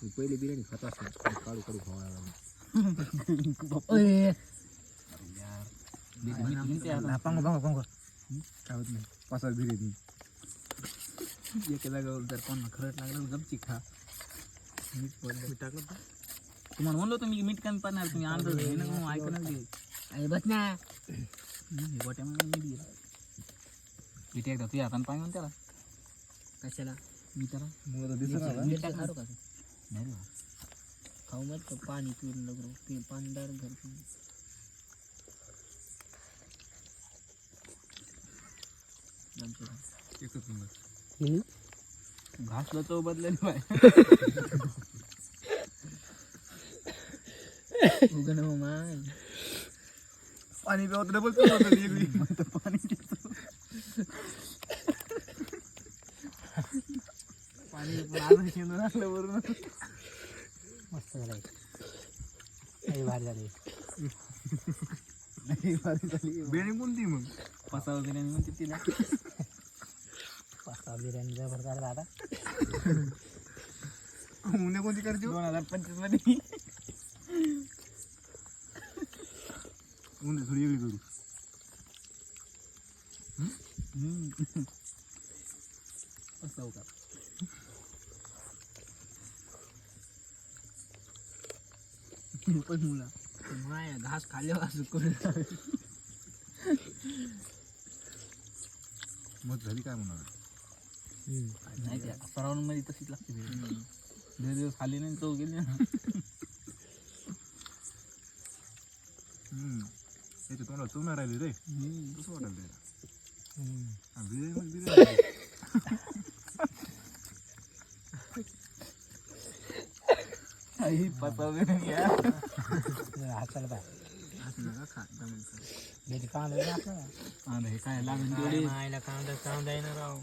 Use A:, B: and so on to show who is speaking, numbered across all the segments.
A: मी पहिले बिर्याणी खात असतो काढू काढू खावा
B: पांगो पांगो पांगो काय होत नाही पाच बिर्याणी
C: एका जागेवर जर कोणाला खरंच लागलं तर गपची खा मीठ पडलं टाकलं तुम्हाला म्हणलो तुम्ही मीठ कमी पडणार तुम्ही अंदाज घे ना मग ऐका ना ते.
D: अरे बस ना
C: गोट्यामध्ये मीठ घे मीठ एकदा तुझ्या हाताने पाहिजे त्याला
D: कशाला
C: मी त्याला
B: मला दिसत
D: खाऊ तू? मत का पाणी पिऊन लगलो पी पाणी घर
B: एकच नंबर.
C: घासलं तो बदलेल बाय
D: उगण हो माय.
B: पाणी प्यावं डबल पिवं
C: पाणी पितो. पाणी पण आज शिंदून आणलं वरून
D: मस्त लई भारी झाली
C: नाही भारी झाली.
B: बिर्याणी कोणती मग?
C: पसाव बिर्याणी म्हणते तिला
D: पास्ता बिर्याणी जबर झाला आता
B: उन्हे कोणती हो?
C: दोन हजार पंचवीसमध्ये.
B: उन्हे थोडी वेगळी करू.
C: पसाव का पण मुला.
D: माय घास खाल्ल्यावर असं करून
B: मत झाली काय म्हणणार
C: नाही ते सरावून मध्ये तशीच लागते. दीड दिवस खाली नाही तो गेली ना
B: हम्म. याच्या तोंडाला चव नाही राहिली रे. कसं वाटायला त्याला? हा, बिर्याणी बिर्याणी
C: आई पसाव बिर्याणी यार.
D: हाताला
C: खा.
D: बेटी कांदा नाही आपल्याला
C: कांदा हे काय लागेल तेवढे
D: मायला कांदा कांदा येणार राव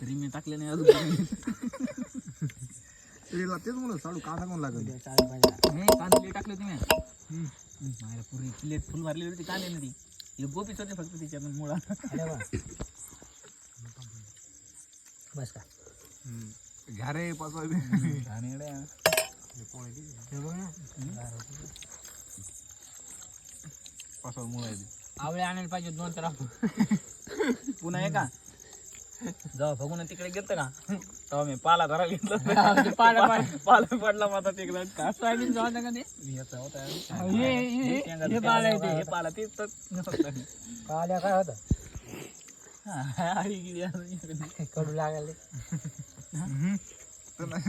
C: तरी मी टाकले नाही अजून.
B: तिला तेच म्हणलं साडू कांदा कोण लागेल?
D: पाहिजे
C: हे कांदे टाकले तुम्ही. माझ्या पुरी प्लेट फुल भरली होती कांदे ना ती. हे गोपीच होते फक्त तिच्यातून मुळा
D: अरे वा. बस का?
B: घ्या रे पाच बिर्याणी
D: हे बघ ना
B: पाच मुळे
D: आवळे आणायला पाहिजे दोन तर
C: पुन्हा आहे का? जेव्हा बघून तिकडे घेतं का? तेव्हा मी पाला धरा घेतला.
D: पाला
C: पाला पडला. माझा तिकडे. का
D: सोयाबीन जाऊ का ते? हे हे- हे पाला आहे ते.
C: हे पाला तेच.
D: पाल्या काय होतं. कडू लागायला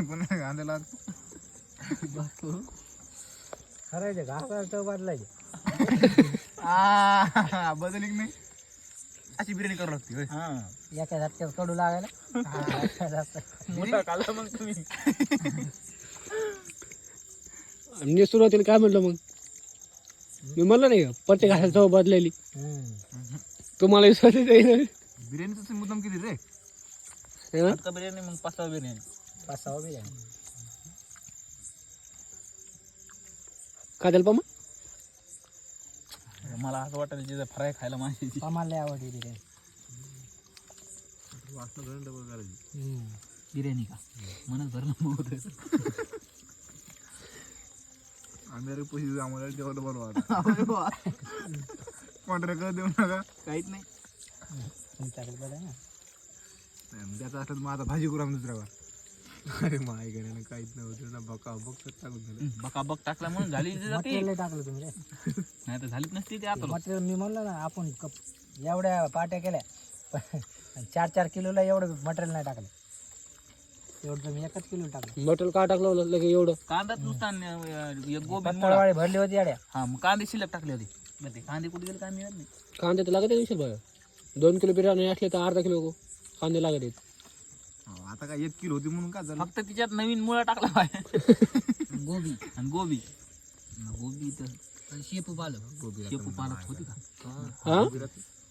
B: पुन्हा लाग
D: खरं आहे ते घासाला तर बदलायचे.
B: आ, बदल एक नाही? अशी बिर्याणी करावं लागते होय.
C: हा.
D: एका झटक्यात कडू लागायला. हा, एका.
C: मोठा खाल्ला मग तुम्ही.
E: मी सुरुवातीला काय म्हटलं मग? मी म्हणलं नाही का प्रत्येक घासाला चव बदलेली
D: हम्म.
E: तुम्हाला विश्वास नाही
B: बिर्याणी तसं मुद्दाम केली रे.
C: बिर्याणी मग पाच सहा बिर्याणी.
D: पाच सहा बिर्याणी.
E: काय त्याला पामा?
C: मला असं वाटायला तिथं फ्राय खायला माझी.
D: आम्हाला लय आवडली बिर्याणी. हम्म.
C: का? मनच भरलं मग होतं.
B: आम्ही पैसे आम्हाला वाटा पांढऱ्या कळ देऊ नका.
C: काहीच नाही.
D: तुमच्याकडे बरं आहे ना
B: त्याचा असलं तर माझा भाजी करू आम्ही अरे माय गेल्यानं काहीच नव्हतं ना बका बघ टाकून झालं
C: बका बक टाकला म्हणून झाली.
D: मटेरियल टाकलं तुम्ही रे.
C: नाही तर झालीच नसती ते आता
D: मटेरियल मी म्हणलं ना आपण कप एवढ्या पाट्या केल्या. पण चार चार किलोला एवढं मटेरियल नाही टाकलं. एवढं मी एकच किलो टाकलं.
E: मटेरियल का टाकलं लगे एवढं.
C: कांदाच नुसता आणि एक गोबी मुळा.
D: पत्तळवाळी भरली होती याड्या.
C: हा मग कांदे शिल्लक टाकले होते. बरं ते कांदे कुठे गेले काय मिळत नाही.
E: कांदे तर लागत विषय बघा दोन किलो बिर्याणी असले तर अर्धा किलो कांदे लागत आहेत.
B: हो, आता काय एक किलो होती म्हणून काय झालं?
C: फक्त तिच्यात नवीन मुळा टाकला पाहिजे
D: गोबी.
C: आणि गोबी. न गोबी तर
D: आणि शेपू पालक.
B: गोबी
C: शेपू पालक होती का?
E: हा.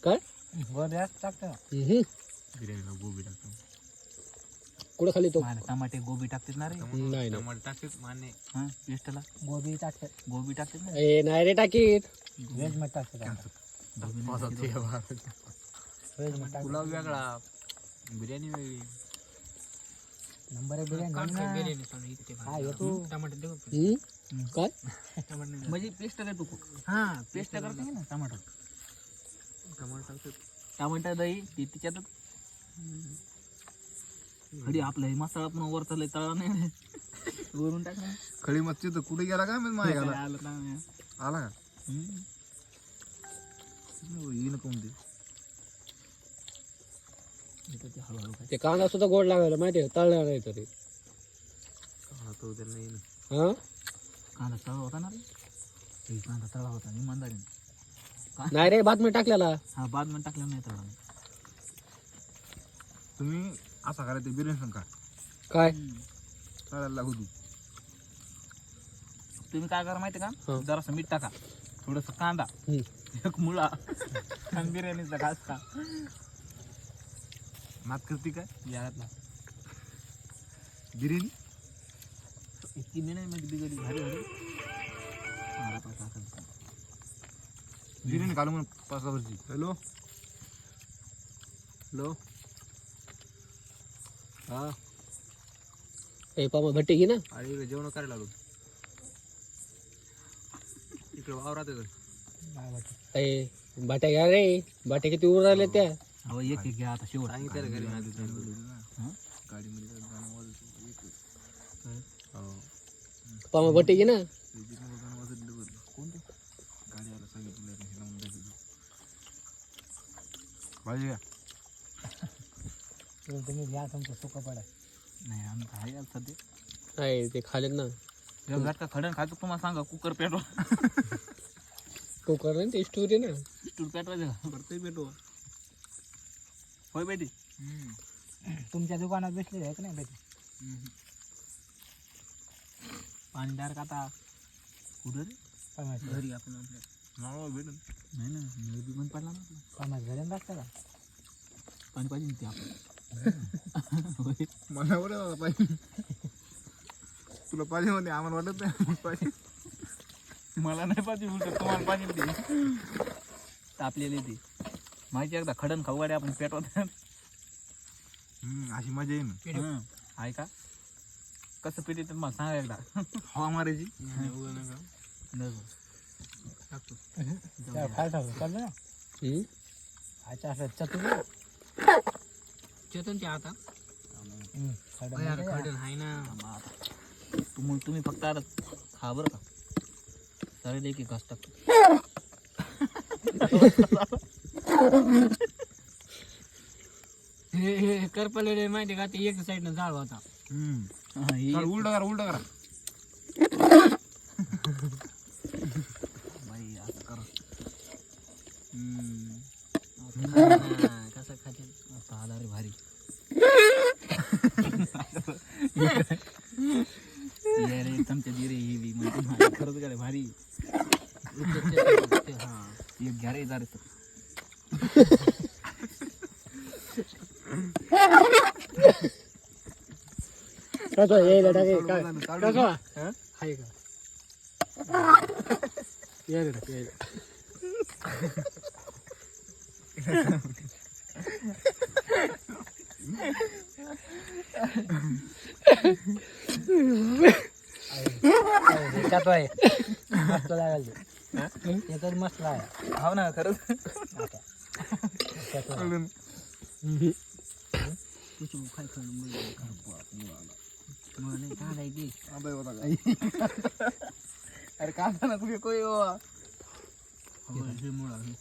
E: काय?
D: टाकतं.
E: हम्म.
B: बिर्याणीला गोबी टाकतो.
E: कुठं खाली तो?
C: मला टमाटे गोबी टाकतात ना रे.
E: नाही नाही.
B: टमाटे टाकतेच मान्य
C: हा पेस्टला
D: गोबी टाकतात
C: गोबी टाकतात ना?
E: ए नाही रे टाकीत.
D: व्हेजमध्ये टाकतात
C: गोबी नाही टाकत.
B: पुलाव वेगळा. बिर्याणी वेगळी.
D: नंबर हा?
E: काय?
C: म्हणजे पेस्ट करतो
A: हा
C: पेस्ट करते ना टमाटर.
A: टमाटर.
C: टमाटर दही ती तिच्यातच. खडी आपलं हे मसाला पण वर चाललंय तळा नाही वरून टाक
B: खडी मच्छी तर कुठे गेला काय गाला
C: आलं.
B: आला का?
C: हम्म.
B: येईन कोणते?
C: ते
E: कांदा सुद्धा गोड लागायला माहिती आहे तळणार नाही तरी. हा?
C: कांदा तळा होता ना रे? कांदा तळा होता
E: नाही रे बातमी टाकलेला.
C: हा बादमध्ये टाकलं नाही तळा
B: तुम्ही असा करा ते बिर्याणी सांग.
E: काय?
B: चालायला लागू तू
C: तुम्ही काय करा माहिती का. जरासं मीठ टाका. थोडस कांदा. एक मुळा. आणि बिर्याणीचा घास का
B: नात करते काय?
C: यातला
B: बिर्याणी
C: इतकी मी नाही म्हणजे बिघडली भारी भारी. पण टाकायचं.
B: बिर्याणी घालू म्हणून पाच
A: हॅलो. हॅलो. हा.
E: ए पामा भट्टी घे ना.
A: अरे जेवण करायला आलो इकडे वावरात येतो?
E: ए बाट्या घ्या रे. बाट्या किती उर राहिले त्या.
C: अहो एक एक घ्या आता शेवट
A: सांगितलं घरी माझं
C: हा?
B: गाडीमध्ये गाणं वाजवतो हो।
E: पामा भट्टी घे ना?
B: त्याच्यामुळे गाणं वाजवलं बरं कोणतं गाडीवाला सांगितलं हे लावून द्यायचं भाजी घ्या
D: तुम्ही- तुम्ही घ्या तुमचं सुकं पडा
C: नाही आमचं आहे आज सध्या
E: नाही ते खालेत ना
C: एक झटका खडण खायचं तुम्हाला सांगा कुकर पेटवा।
E: कुकर नाही ते स्टोरी ना।
C: स्टूल पेटवायचं का
A: करतोय भेटू
C: होय बेटी?
D: तुमच्या दुकानात भेटले आहे का नाही
C: पाणी डायरेक्ट आता? कुठं रे? घरी आपण आपल्या.
B: नाव भेटून.
C: नाही ना बी बंद पडला ना
D: माहिती घरी बसता का?
C: पाणी पाहिजे ना ते आपण.
B: मला बरं पाहिजे तुला पाहिजे म्हणते आम्हाला वाटत नाही. पाहिजे
C: मला नाही पाहिजे उलट तुम्हाला पाहिजे ते तापलेले ते. माहिती एकदा खडण खाऊ गाडी आपण पेटवत
B: हम्म, अशी मजा येईन.
C: हं. आहे का? कसं पेटी तर मला सांगा एकदा.
B: हवा मारायची.
C: नको.
A: यार
D: म्हणजे
A: खडन आहे ना.
C: तुम्ही फक्त आता खा बरं का. चालेल एक एक घास टाकतो.
A: हे हे करपलेले माहिती का ते एक साईडनं जाळ होता
B: हम्म. उलटा करा उलटा करा
C: बाई असं करा
A: कसं खाते
C: आता आला रे भारी रे चमच्या दे रे ही बी म्हणजे खरंच गाडी भारी
A: हा
C: एक घ्या रे जा रे
E: कसं यायला टाके काय. कसं आहे का टाक यायला
D: ह्याच्यात आहे मस्त लागेल मस्त लागेल
C: हो ना खरंच काय नाही काय की? अरे काय हो हे हे.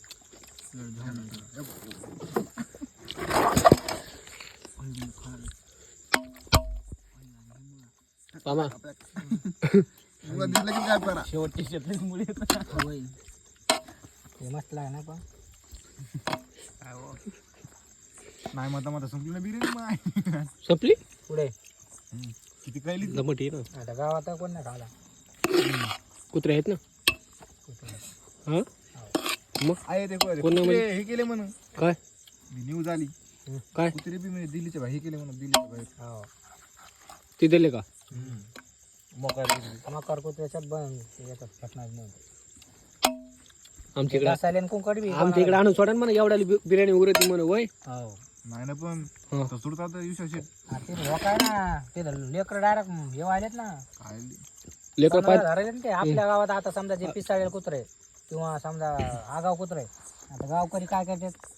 C: नका.
E: पामा
B: तुला दिसलं की काय करा
C: शेवटची शेतली मुळे होय
D: हे मस्त लागेल ना पण
B: नाही म्हणता म्हणता संपली ना बिर्याणी माय
E: संपली?
D: पुढे.
B: किती कळली
E: जमट ये ना
D: आता गावात कोण नाही खाला
E: कुत्रे आहेत ना? हा? मग?
B: आहे ते कोण- हे केले म्हणून.
E: काय?
B: न्यूज आली
E: काय?
B: कुत्रे बी म्हणजे दिल्लीच्या बाहेर हे केले म्हणून दिल्लीच्या बाहेर.
D: हो.
E: ते दिले का?
B: मोकार
D: मकर कुत्र्याच्यात बंद याच्यात फेकणार नाही.
E: आमच्या इकडे
D: सालेन कुंकड बी
E: आमच्या इकडे आणून सोडा ना म्हणा एवढ्या बि- बिर्याणी उरती म्हणे वय
D: हो.
B: नाही ना पण
E: हा.
B: शेट
D: ते लोक आहे ना ते लेकर डायरेक्ट हे व्हायलेत ना.
B: काय
E: लेकर
D: झाले ना ते आपल्या गावात आता समजा जे पिसाळेल कुत्रे किंवा समजा आगाव कुत्रे आता गावकरी काय करतात?